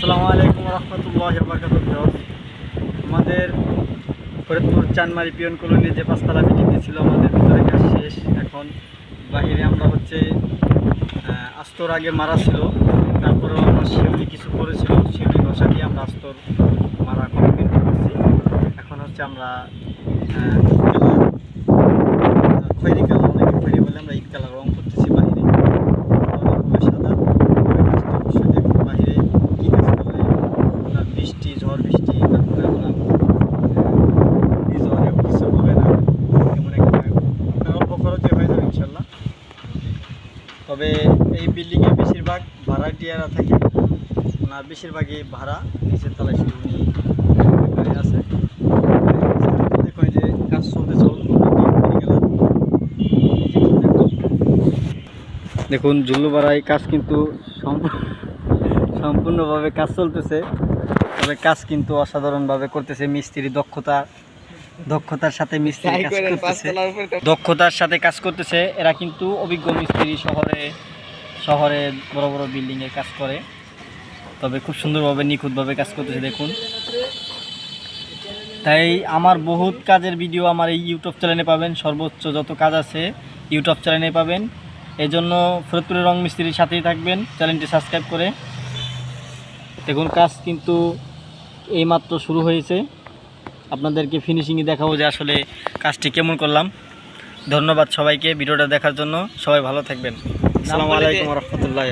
আসসালামু আলাইকুম রহমতুল্লাহ বরকাত আমাদের ফরিদপুর চানমারি পিয়ন কলোনির যে পাঁচতলা বিল্ডিংটি ছিল, আমাদের ভিতরে কাজ শেষ। এখন বাহিরে আমরা হচ্ছে আস্তর আগে মারা ছিল। তারপরেও আমরা শিউলি কিছু করেছিল, শিউলি ঘষা দিয়ে আমরা আস্তর মারা কমপ্লিট করছি এখন হচ্ছে আমরা আহ, খৈরি কালার অনেকে খৈরি বলে আমরা ঈদ কালার রং করতেছি বাহিরে রঙের হবে সাদা তবে কাজটা অবশ্যই দেখুন বাহিরে কী কাজ করলে আপনার বৃষ্টি ঝড় বৃষ্টি হবে না। এমন হয়ে যাবে ইনশাল্লাহ। তবে এই বিল্ডিংয়ে বেশিরভাগ ভাড়াটিয়ারা থাকে। ওনার বেশিরভাগই ভাড়া নিচের তলায় এখানে আছে। দেখুন যে কাজ চলতে চলুন দেখুন জুল্লুবাড়াই কাজ কিন্তু সম্পূর্ণ সম্পূর্ণভাবে কাজ চলতেছে। তবে কাজ কিন্তু অসাধারণভাবে করতেছে মিস্ত্রি দক্ষতা দক্ষতার সাথে মিস্ত্রি কাজ করতেছে। দক্ষতার সাথে কাজ করতেছে। এরা কিন্তু অভিজ্ঞ মিস্ত্রি শহরে শহরে বড় বড় বিল্ডিংয়ে কাজ করে। তবে খুব সুন্দরভাবে নিখুঁতভাবে কাজ করতেছে দেখুন। তাই আমার বহুত কাজের ভিডিও আমার এই ইউটিউব চ্যানেলে পাবেন। সর্বোচ্চ যত কাজ আছে ইউটিউব চ্যানেলে পাবেন। এই জন্য ফরিদপুরের রং মিস্ত্রির সাথেই থাকবেন। চ্যানেলটি সাবস্ক্রাইব করে দেখুন কাজ কিন্তু এইমাত্র শুরু হয়েছে। আপনাদেরকে ফিনিশিংয়ে দেখাবো যে আসলে কাজটি কেমন করলাম। ধন্যবাদ সবাইকে ভিডিওটা দেখার জন্য। সবাই ভালো থাকবেন। আসসালামু আলাইকুম রহমতুল্লাহ।